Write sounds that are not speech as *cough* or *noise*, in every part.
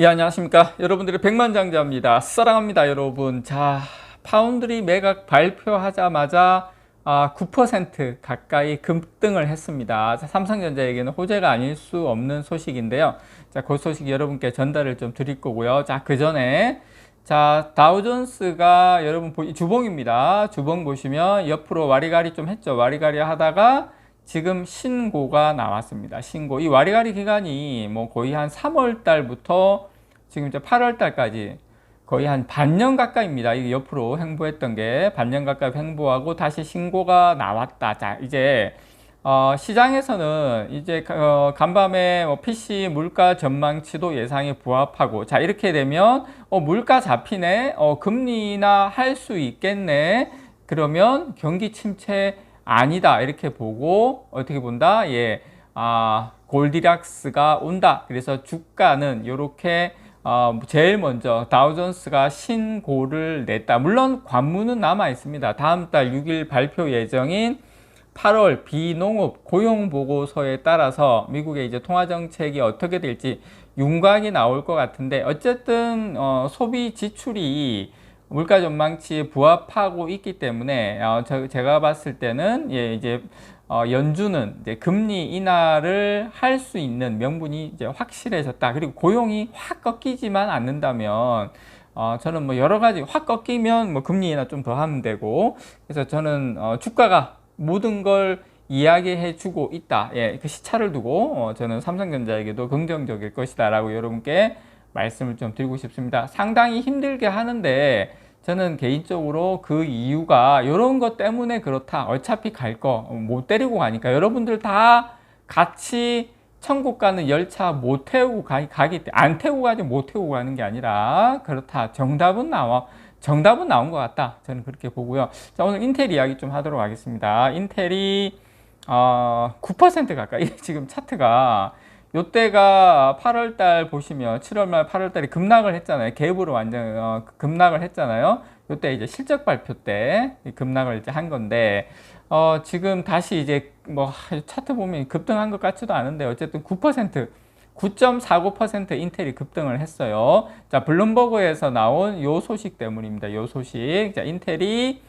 예, 안녕하십니까. 여러분들의 백만장자입니다. 사랑합니다, 여러분. 자, 파운드리 매각 발표하자마자 아, 9% 가까이 급등을 했습니다. 자, 삼성전자에게는 호재가 아닐 수 없는 소식인데요. 자, 그 소식 여러분께 전달을 좀 드릴 거고요. 자, 그 전에 자, 다우존스가 여러분 보- 주봉입니다. 주봉 보시면 옆으로 와리가리 좀 했죠. 와리가리 하다가 지금 신고가 나왔습니다. 신고. 이 와리가리 기간이 뭐 거의 한 3월 달부터 지금 이제 8월 달까지 거의 한 반년 가까이입니다. 이게 옆으로 횡보했던 게 반년 가까이 횡보하고 다시 신고가 나왔다. 자, 이제 어, 시장에서는 이제 어, 간밤에 뭐 PC 물가 전망치도 예상에 부합하고 자 이렇게 되면 어, 물가 잡히네. 어, 금리나 할 수 있겠네. 그러면 경기 침체 아니다. 이렇게 보고 어떻게 본다? 예 아, 골디락스가 온다. 그래서 주가는 이렇게 어, 제일 먼저 다우존스가 신고를 냈다. 물론 관문은 남아 있습니다. 다음 달 6일 발표 예정인 8월 비농업 고용 보고서에 따라서 미국의 이제 통화 정책이 어떻게 될지 윤곽이 나올 것 같은데 어쨌든 어, 소비 지출이 물가 전망치에 부합하고 있기 때문에 어, 저, 제가 봤을 때는 예, 이제 어, 연준은 이제 금리 인하를 할 수 있는 명분이 이제 확실해졌다. 그리고 고용이 확 꺾이지만 않는다면 어, 저는 뭐 여러 가지 확 꺾이면 뭐 금리 인하 좀 더 하면 되고 그래서 저는 어, 주가가 모든 걸 이야기해 주고 있다. 예, 그 시차를 두고 어, 저는 삼성전자에게도 긍정적일 것이다라고 여러분께 말씀을 좀 드리고 싶습니다. 상당히 힘들게 하는데 저는 개인적으로 그 이유가 이런 것 때문에 그렇다. 어차피 갈 거 못 데리고 가니까 여러분들 다 같이 천국 가는 열차 못 태우고 가, 가기 안 태우고 가지 못 태우고 가는 게 아니라 그렇다. 정답은 나와. 정답은 나온 것 같다. 저는 그렇게 보고요. 자, 오늘 인텔 이야기 좀 하도록 하겠습니다. 인텔이 어, 9% 가까이 *laughs* 지금 차트가 요때가 8월 달 보시면 7월 말 8월 달에 급락을 했잖아요. 갭으로 완전 어, 급락을 했잖아요. 요때 이제 실적 발표 때 급락을 이제 한 건데 어, 지금 다시 이제 뭐 차트 보면 급등한 것 같지도 않은데 어쨌든 9% 9.49% 인텔이 급등을 했어요. 자, 블룸버그에서 나온 요 소식 때문입니다. 요 소식. 자, 인텔이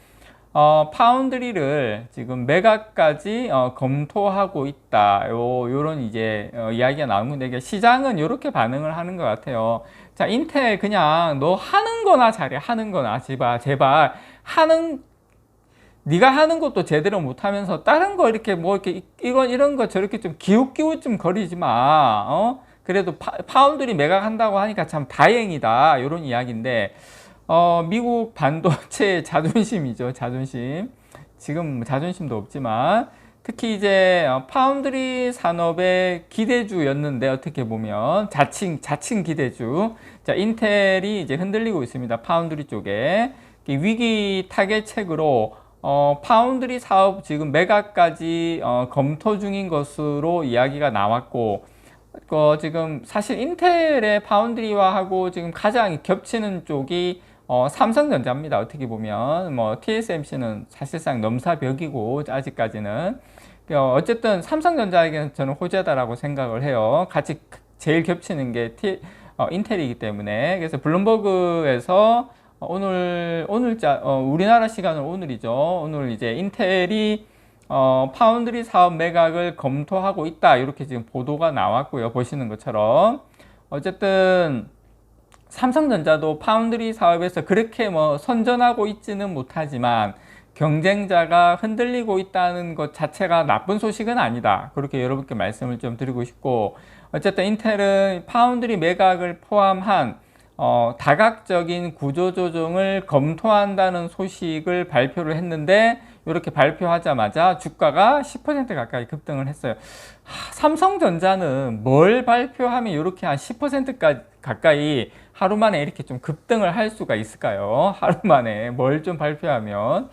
어, 파운드리를 지금 매각까지 어, 검토하고 있다. 요, 요런 이제 어, 이야기가 나온 건데, 이게 시장은 이렇게 반응을 하는 것 같아요. 자, 인텔 그냥 너 하는 거나 잘해. 하는 거나. 제발, 제발. 하는, 네가 하는 것도 제대로 못 하면서 다른 거 이렇게 뭐 이렇게 이- 이건 이런 거 저렇게 좀 기웃기웃 좀 거리지 마. 어? 그래도 파, 파운드리 매각한다고 하니까 참 다행이다. 이런 이야기인데, 어, 미국 반도체 *laughs* 자존심이죠. 자존심. 지금 뭐 자존심도 없지만 특히 이제 어, 파운드리 산업의 기대주였는데 어떻게 보면 자칭 자칭 기대주. 자, 인텔이 이제 흔들리고 있습니다. 파운드리 쪽에 이 위기 타겟책으로 어, 파운드리 사업 지금 매각까지 어, 검토 중인 것으로 이야기가 나왔고 어, 지금 사실 인텔의 파운드리와 하고 지금 가장 겹치는 쪽이 어, 삼성전자입니다. 어떻게 보면 뭐 TSMC는 사실상 넘사벽이고 아직까지는 어, 어쨌든 삼성전자에게는 저는 호재다라고 생각을 해요. 같이 제일 겹치는 게 T, 어, 인텔이기 때문에 그래서 블룸버그에서 어, 오늘 오늘자 어, 우리나라 시간은 오늘이죠. 오늘 이제 인텔이 어, 파운드리 사업 매각을 검토하고 있다. 이렇게 지금 보도가 나왔고요. 보시는 것처럼. 어쨌든, 삼성전자도 파운드리 사업에서 그렇게 뭐 선전하고 있지는 못하지만 경쟁자가 흔들리고 있다는 것 자체가 나쁜 소식은 아니다. 그렇게 여러분께 말씀을 좀 드리고 싶고, 어쨌든 인텔은 파운드리 매각을 포함한 어, 다각적인 구조조정을 검토한다는 소식을 발표를 했는데 이렇게 발표하자마자 주가가 10% 가까이 급등을 했어요. 하, 삼성전자는 뭘 발표하면 이렇게 한 10%까지 가까이 하루 만에 이렇게 좀 급등을 할 수가 있을까요? 하루 *laughs* 만에 뭘 좀 발표하면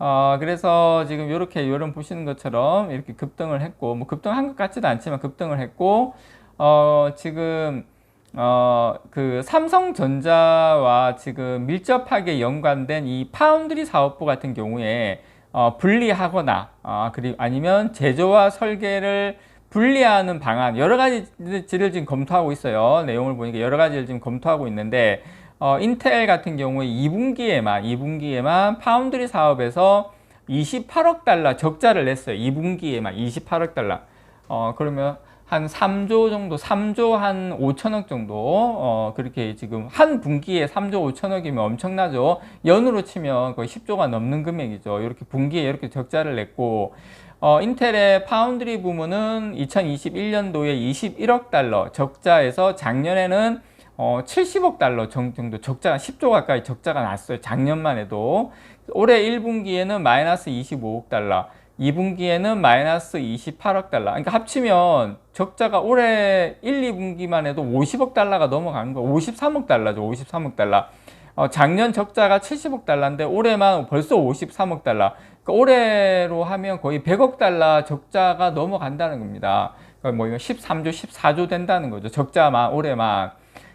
어, 그래서 지금 이렇게 여러분 보시는 것처럼 이렇게 급등을 했고 뭐 급등한 것 같지도 않지만 급등을 했고 어, 지금 어, 그 삼성전자와 지금 밀접하게 연관된 이 파운드리 사업부 같은 경우에 어, 분리하거나 어, 그리고 아니면 제조와 설계를 분리하는 방안 여러 가지를 지금 검토하고 있어요. 내용을 보니까 여러 가지를 지금 검토하고 있는데 어, 인텔 같은 경우에 2분기에만 2분기에만 파운드리 사업에서 28억 달러 적자를 냈어요. 2분기에만 28억 달러. 어, 그러면 한 3조 정도, 3조 한 5천억 정도, 어, 그렇게 지금 한 분기에 3조 5천억이면 엄청나죠. 연으로 치면 거의 10조가 넘는 금액이죠. 이렇게 분기에 이렇게 적자를 냈고, 어, 인텔의 파운드리 부문은 2021년도에 21억 달러 적자에서 작년에는 어, 70억 달러 정도 적자가 10조 가까이 적자가 났어요. 작년만 해도. 올해 1분기에는 마이너스 25억 달러. 2분기에는 마이너스 28억 달러. 그러니까 합치면 적자가 올해 1, 2분기만 해도 50억 달러가 넘어가는 거. 53억 달러죠. 53억 달러. 어, 작년 적자가 70억 달러인데 올해만 벌써 53억 달러. 그러니까 올해로 하면 거의 100억 달러 적자가 넘어간다는 겁니다. 그러니까 뭐 이거 13조, 14조 된다는 거죠. 적자만 올해만.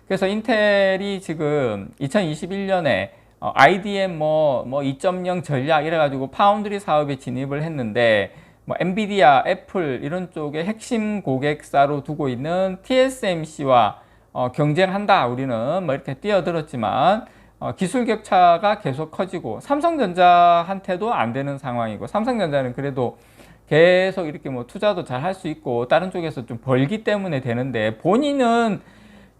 그래서 인텔이 지금 2021년에 어, IDM 뭐, 뭐 2.0 전략 이래가지고 파운드리 사업에 진입을 했는데 뭐 엔비디아, 애플 이런 쪽에 핵심 고객사로 두고 있는 TSMC와 어, 경쟁한다 우리는 뭐 이렇게 뛰어들었지만 어, 기술 격차가 계속 커지고 삼성전자한테도 안 되는 상황이고 삼성전자는 그래도 계속 이렇게 뭐 투자도 잘 할 수 있고 다른 쪽에서 좀 벌기 때문에 되는데 본인은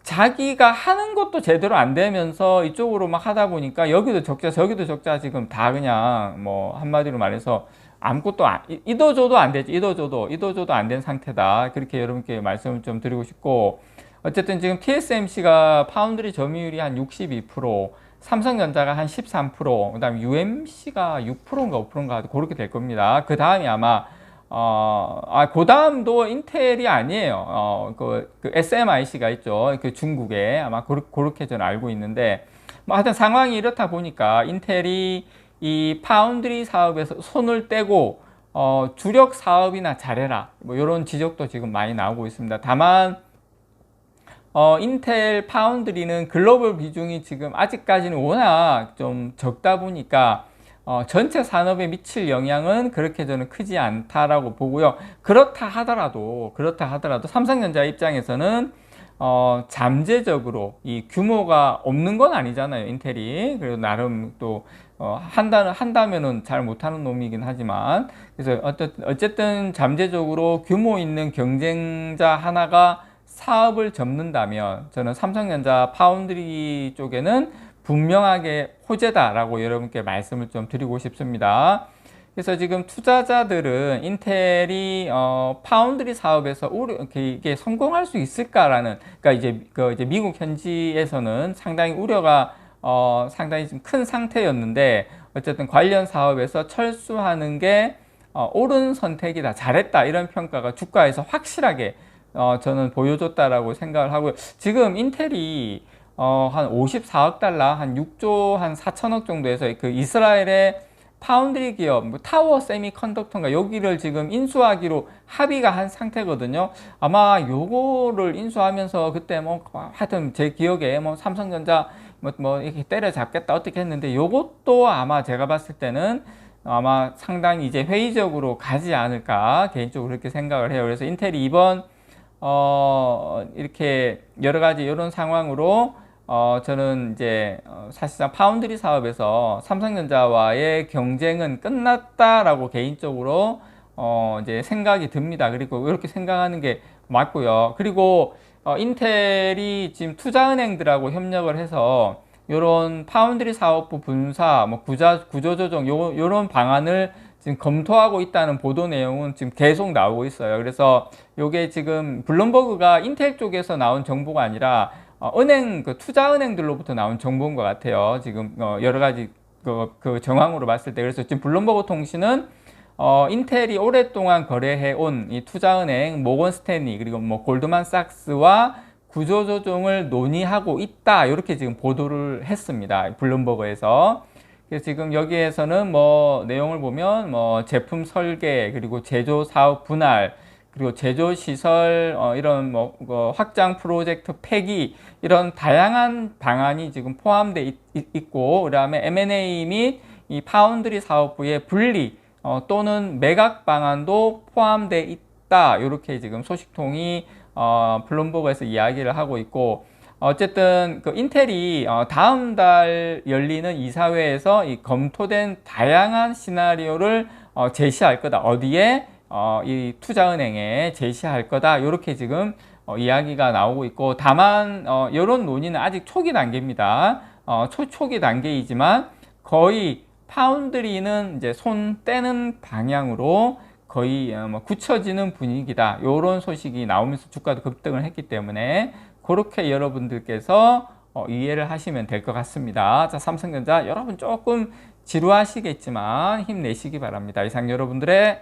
자기가 하는 것도 제대로 안 되면서 이쪽으로 막 하다 보니까 여기도 적자 저기도 적자 지금 다 그냥 뭐 한마디로 말해서 아무것도 안, 이도저도 안 되지 이도저도 이도저도 안 된 상태다 그렇게 여러분께 말씀을 좀 드리고 싶고 어쨌든 지금 TSMC가 파운드리 점유율이 한 62%, 삼성전자가 한 13%, 그 다음 UMC가 6%인가 5%인가 그렇게 될 겁니다. 그 다음이 아마 어, 아, 그 다음도 인텔이 아니에요. 어, 그, 그 SMIC가 있죠. 그 중국에 아마 그렇, 그렇게 저는 알고 있는데, 뭐 하여튼 상황이 이렇다 보니까 인텔이 이 파운드리 사업에서 손을 떼고, 어, 주력 사업이나 잘해라. 뭐 이런 지적도 지금 많이 나오고 있습니다. 다만, 어, 인텔 파운드리는 글로벌 비중이 지금 아직까지는 워낙 좀 적다 보니까 어, 전체 산업에 미칠 영향은 그렇게 저는 크지 않다라고 보고요. 그렇다 하더라도 그렇다 하더라도 삼성전자 입장에서는 어, 잠재적으로 이 규모가 없는 건 아니잖아요. 인텔이 그래도 나름 또 어, 한다 한다면은 잘 못하는 놈이긴 하지만 그래서 어쨌든, 어쨌든 잠재적으로 규모 있는 경쟁자 하나가 사업을 접는다면 저는 삼성전자 파운드리 쪽에는 분명하게 호재다라고 여러분께 말씀을 좀 드리고 싶습니다. 그래서 지금 투자자들은 인텔이 어, 파운드리 사업에서 이게 성공할 수 있을까라는, 그러니까 이제 그 이제 미국 현지에서는 상당히 우려가 어, 상당히 좀 큰 상태였는데 어쨌든 관련 사업에서 철수하는 게 어, 옳은 선택이다, 잘했다 이런 평가가 주가에서 확실하게 어, 저는 보여줬다라고 생각을 하고요. 지금 인텔이 어, 한 54억 달러, 한 6조 한 4천억 정도에서 그 이스라엘의 파운드리 기업, 뭐 타워 세미컨덕터인가 여기를 지금 인수하기로 합의가 한 상태거든요. 아마 요거를 인수하면서 그때 뭐 하여튼 제 기억에 뭐 삼성전자 뭐, 뭐 이렇게 때려잡겠다 어떻게 했는데 요것도 아마 제가 봤을 때는 아마 상당히 이제 회의적으로 가지 않을까 개인적으로 그렇게 생각을 해요. 그래서 인텔이 이번 어 이렇게 여러 가지 이런 상황으로 어, 저는 이제 어, 사실상 파운드리 사업에서 삼성전자와의 경쟁은 끝났다라고 개인적으로 어, 이제 생각이 듭니다. 그리고 이렇게 생각하는 게 맞고요. 그리고 어, 인텔이 지금 투자은행들하고 협력을 해서 이런 파운드리 사업부 분사, 뭐 구자, 구조조정 요, 요런 방안을 지금 검토하고 있다는 보도 내용은 지금 계속 나오고 있어요. 그래서 요게 지금 블룸버그가 인텔 쪽에서 나온 정보가 아니라 어, 은행 그 투자 은행들로부터 나온 정보인 것 같아요. 지금 어, 여러 가지 그, 그 정황으로 봤을 때 그래서 지금 블룸버그 통신은 어, 인텔이 오랫동안 거래해 온 이 투자은행 모건 스탠리 그리고 뭐 골드만삭스와 구조조정을 논의하고 있다 이렇게 지금 보도를 했습니다. 블룸버그에서 그래서 지금 여기에서는 뭐 내용을 보면 뭐 제품 설계 그리고 제조 사업 분할 그리고 제조 시설 어, 이런 뭐 어, 확장 프로젝트 폐기 이런 다양한 방안이 지금 포함되어 있, 고 그다음에 M&A 및 이 파운드리 사업부의 분리 어, 또는 매각 방안도 포함되어 같다. 이렇게 지금 소식통이 어, 블룸버그에서 이야기를 하고 있고 어쨌든 그 인텔이 어, 다음 달 열리는 이사회에서 이 검토된 다양한 시나리오를 어, 제시할 거다. 어디에 어, 이 투자은행에 제시할 거다. 이렇게 지금 어, 이야기가 나오고 있고 다만 어, 이런 논의는 아직 초기 단계입니다. 어, 초초기 단계이지만 거의 파운드리는 이제 손 떼는 방향으로 거의 어, 뭐 굳혀지는 분위기다. 이런 소식이 나오면서 주가도 급등을 했기 때문에 그렇게 여러분들께서 어, 이해를 하시면 될 것 같습니다. 자, 삼성전자 여러분 조금 지루하시겠지만 힘내시기 바랍니다. 이상 여러분들의